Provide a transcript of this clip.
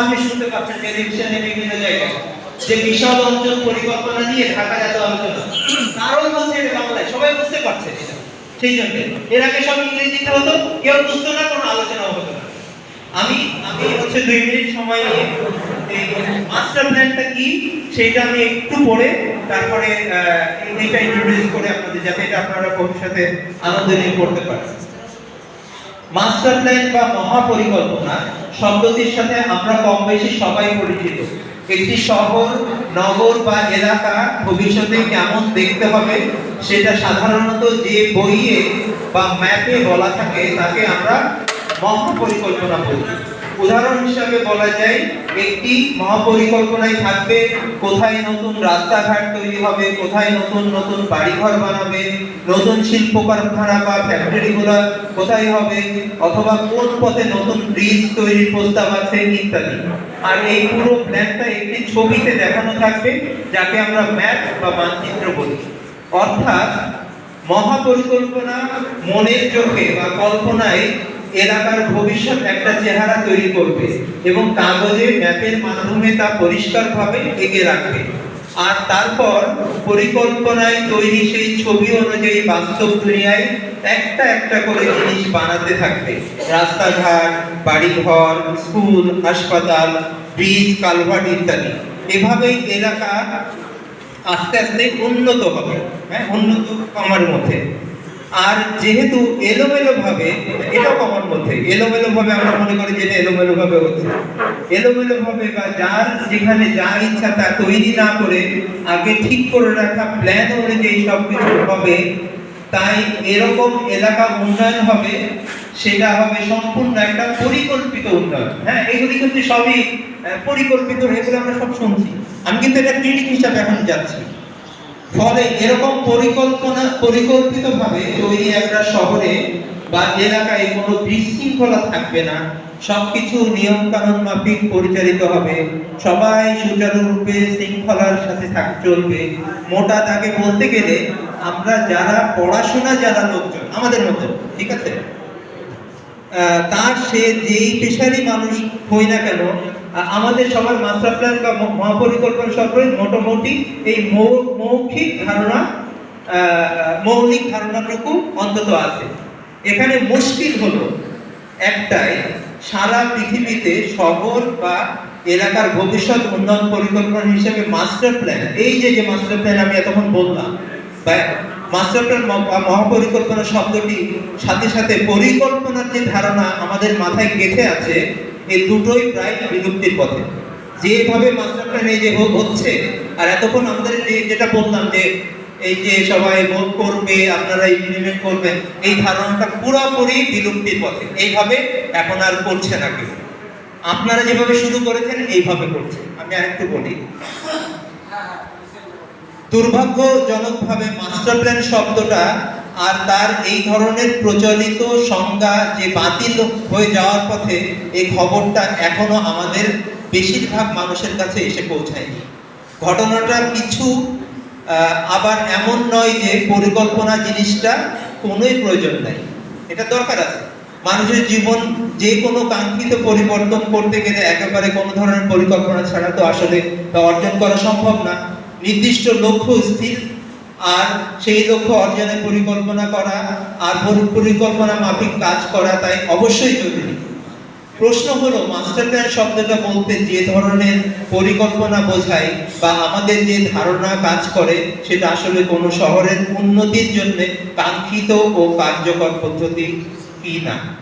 আপনি শুনতে পাচ্ছেন টেলিভিশনে বিভিন্ন জায়গায় যে বিশাল অঞ্চল পরিকল্পনা নিয়ে ঢাকা এত আলোচনা কারণ হচ্ছে এটা বাংলায়, সবাই বুঝতে পারছে সেই জন্য, এর আগে সব ইংরেজিতে হতো, কেউ বুঝতো না, কোনো আলোচনা হতো না। আমি আমি হচ্ছে দুই মিনিট সময় নিয়ে এই মাস্টার প্ল্যানটা কি সেটা আমি একটু পড়ে, তারপরে এইটা ইন্ট্রোডিউস করে আপনাদের যাতে এটা আপনারা ভবিষ্যতে আনন্দ নিয়ে পড়তে পারেন। মাস্টার প্ল্যান বা মহাপরিকল্পনা শব্দটির সাথে আমরা কম বেশি সবাই পরিচিত। একটি শহর, নগর বা এলাকা ভবিষ্যতে কেমন দেখতে হবে সেটা সাধারণত যে বইয়ে বা ম্যাপে বলা থাকে তাকে আমরা মহাপরিকল্পনা বলি। উদাহরণ হিসাবে বলা যায়, একটি মহাপরিকল্পনায় থাকবে, কোথায় নতুন রাস্তাঘাট তৈরি হবে, কোথায় নতুন নতুন বাড়িঘর বানাবে, নতুন শিল্প কারখানা বা ফ্যাক্টরিগুলো কোথায় হবে, অথবা কোন পথে নতুন ব্রিজ তৈরির প্রস্তাব আছে ইত্যাদি। আর এই পুরো প্ল্যানটা একটি ছবিতে দেখানো থাকবে, যাকে আমরা ম্যাপ বা মানচিত্র বলি। অর্থাৎ মহাপরিকল্পনা মনের চোখে বা কল্পনায় এলাকার ভবিষ্যৎ একটা চেহারা তৈরি করবে এবং কাগজে, ম্যাপের মাধ্যমে তা পরিষ্কারভাবে এঁকে রাখবে। আর তারপর পরিকল্পনায় তৈরি সেই ছবি অনুযায়ী বাস্তব দুনিয়ায় একটা একটা করে জিনিস বানাতে থাকবে। রাস্তাঘাট, বাড়িঘর, স্কুল, হাসপাতাল, ব্রিজ, কালভার্ট ইত্যাদি। এভাবেই এলাকা আস্তে আস্তে উন্নত হবে হ্যাঁ উন্নত কমার মধ্যে। আর যেহেতু এলোমেলো ভাবে, এটাও কমার মধ্যে, এলোমেলো ভাবে আমরা মনে করি যে এটা এলোমেলো ভাবে হচ্ছে। এলোমেলো ভাবে বা যার যেখানে যা ইচ্ছা তা তৈরি না করে আগে ঠিক করে রাখা প্ল্যান অনুযায়ী সব কিছু হবে, তাই এরকম এলাকা উন্নয়ন হবে, সেটা হবে সম্পূর্ণ একটা পরিকল্পিত উন্নয়ন। হ্যাঁ এগুলি কিন্তু সবই পরিকল্পিত, এগুলো আমরা সব শুনছি। আমি কিন্তু এটা ক্লিনিক হিসাবে এখন যাচ্ছি। ফলে এরকম পরিকল্পনা, পরিকল্পিতভাবে তৈরি একটা শহরে বা এলাকায় কোনো বিশৃঙ্খলা থাকবে না। সবকিছু নিয়ম কানুন মাফিক পরিচালিত হবে। সবাই সুচারুরূপে শৃঙ্খলার সাথে থাক চলবে। মোটা তাকে বলতে গেলে আমরা যারা পড়াশোনা, যারা লোকজন, আমাদের মতো ঠিক আছে? তার সে যেই পেশারই মানুষ হই না কেন আমাদের সবার মাস্টার প্ল্যান বা মহাপরিকল্পনা সম্পর্কে মোটামুটি এই মৌখিক ধারণা মৌলিক ধারণাটুকু অন্তত আছে। এখানে মুশকিল হলো একটাই, সারা পৃথিবীতে শহর বা এলাকার ভবিষ্যৎ উন্নয়ন পরিকল্পনা হিসেবে মাস্টার প্ল্যান এই যে যে মাস্টার প্ল্যান আমি এতক্ষণ বললাম, বা মাস্টার প্ল্যান মহাপরিকল্পনা শব্দটি সাথে সাথে পরিকল্পনার যে ধারণা আমাদের মাথায় গেঁথে আছে এই দুটোই প্রায় বিলুপ্তির পথে। যেভাবে মাস্টার প্ল্যান এই যে হচ্ছে, আর এতক্ষণ আমাদের যেটা বললাম যে এই যে সবাই ভোট করবে, আপনারা ইমপ্লিমেন্ট করবেন, এই ধারণাটা পুরোপুরি বিলুপ্তির পথে। এইভাবে এখন আর করছে না কেউ। আপনারা যেভাবে শুরু করেছেন, এইভাবে করছেন আমি আরেকটু বলি। দুর্ভাগ্যজনকভাবে মাস্টার প্ল্যান শব্দটা আর তার এই ধরনের প্রচলিত সংজ্ঞা যে বাতিল হয়ে যাওয়ার পথে এই খবরটা এখনও আমাদের বেশিরভাগ মানুষের কাছে এসে পৌঁছায়নি। ঘটনাটা কিছু আবার এমন নয় যে পরিকল্পনা জিনিসটা কোনোই প্রয়োজন নাই। এটা দরকার আছে। মানুষের জীবন যে কোনো কাঙ্ক্ষিত পরিবর্তন করতে গেলে একেবারে কোনো ধরনের পরিকল্পনা ছাড়া তো আসলে অর্জন করা সম্ভব না। নির্দিষ্ট লক্ষ্য স্থির, আর সেই লক্ষ্য অর্জনের পরিকল্পনা করা, আর পরি- পরিকল্পনা মাফিক কাজ করা, তাই অবশ্যই জরুরি। প্রশ্ন হলো, মাস্টার প্ল্যান শব্দটা বলতে যে ধরনের পরিকল্পনা বোঝায় বা আমাদের যে ধারণা কাজ করে, সেটা আসলে কোনো শহরের উন্নতির জন্য কাঙ্ক্ষিত ও কার্যকর পদ্ধতি কি না?